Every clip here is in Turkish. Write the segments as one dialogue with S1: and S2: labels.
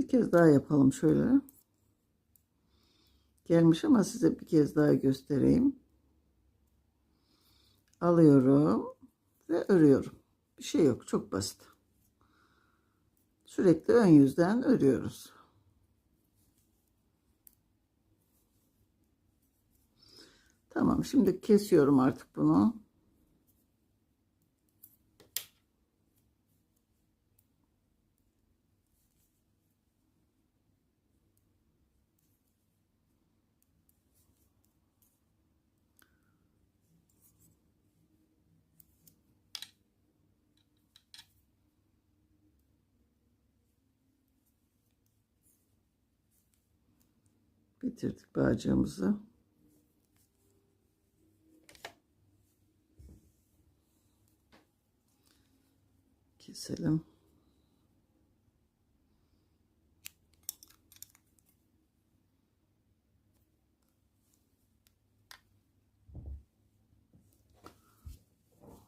S1: Bir kez daha yapalım şöyle. Gelmiş ama size bir kez daha göstereyim. Alıyorum ve örüyorum. Bir şey yok. Çok basit. Sürekli ön yüzden örüyoruz. Tamam. Şimdi kesiyorum artık bunu. Bitirdik bağcığımızı. Keselim.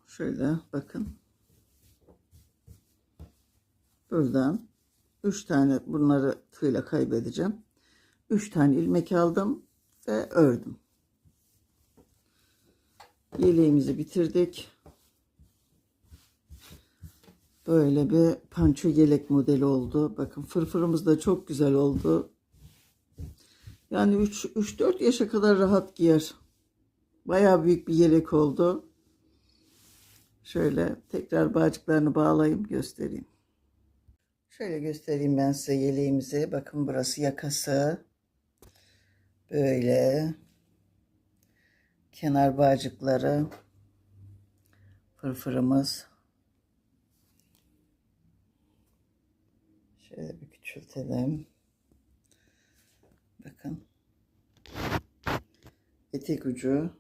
S1: Şöyle bakın. Buradan 3 tane bunları tığla kaybedeceğim. 3 tane ilmek aldım ve ördüm. Yeleğimizi bitirdik. Böyle bir panço yelek modeli oldu. Bakın fırfırımız da çok güzel oldu. Yani 3-4 yaşa kadar rahat giyer. Bayağı büyük bir yelek oldu. Şöyle tekrar bağcıklarını bağlayayım göstereyim. Şöyle göstereyim ben size yeleğimizi. Bakın burası yakası. Böyle. Kenar bağcıkları. Fırfırımız. Şöyle bir küçültelim. Bakın. Etek ucu.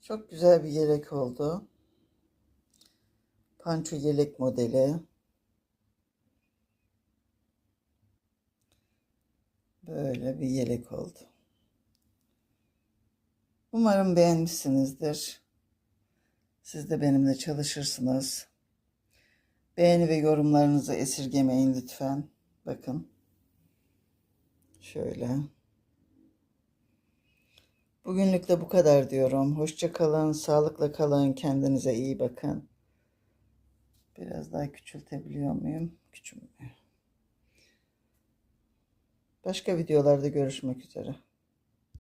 S1: Çok güzel bir yelek oldu. Panço yelek modeli. Böyle bir yelek oldu. Umarım beğenmişsinizdir. Siz de benimle çalışırsınız. Beğeni ve yorumlarınızı esirgemeyin lütfen. Bakın. Şöyle. Bugünlük de bu kadar diyorum. Hoşça kalın, sağlıkla kalın, kendinize iyi bakın. Biraz daha küçültebiliyor muyum? Küçülmüyor. Başka videolarda görüşmek üzere.